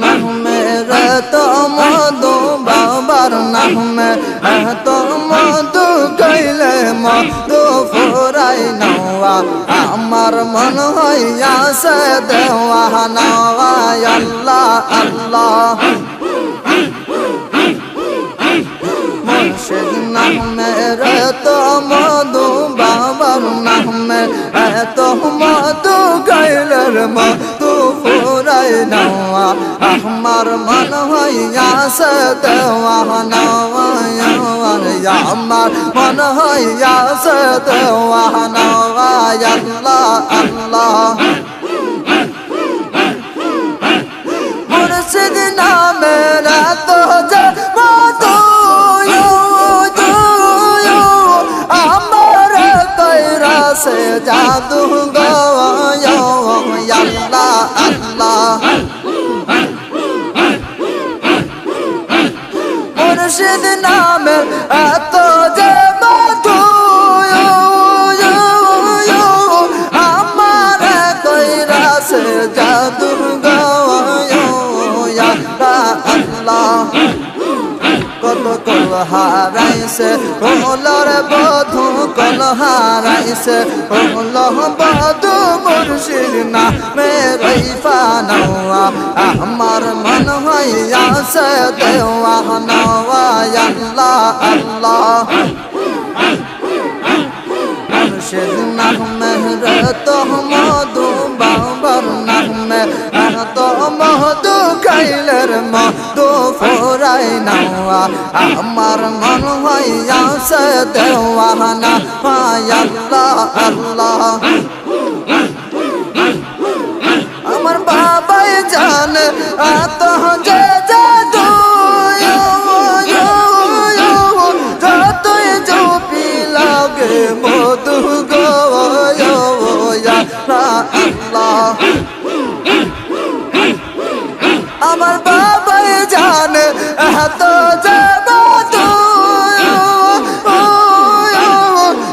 নাম তো বাবার নাম তো মধু কইলে মধু ফুরাই নওয়া আমার মন হইয়া সে দেওয়া নওয়া আল্লাহ আল্লাহ নাম তো মধু গাইলের মধু নেওয়া, আমার মন হইয়াছে দেওয়ানা আমার মন হইয়াছে দেওয়ানা আল্লাহ আল্লাহ। মুর্শিদ তো যে মধু আমার কইরা সে জাদু গো আল্লাহ মুর্শিদ নামের হারাইছে। ওলর বধু কল হারাইছে। ওল বধু মুর্শিদ না মেরই ফানওয়া আমার মন হইয়াছে দেওয়া নওয়া। আল্লাহ আল্লাহ। মুর্শিদ নামের তো মধু বাবার নামে। তো মধু খাইলের মধু ফোরাই নাওয়া আমার মন হইয়াছে দেওয়ানা আল্লাহ আল্লাহ আমার বাবাই জানে এত যে আমার বাবাই জানে এত যে মধু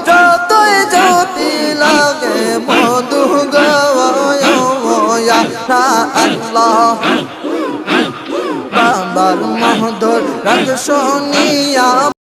যতই জপি লাগে মধু গো আল্লাহ। বাবার মহদর রঙ শুনিয়া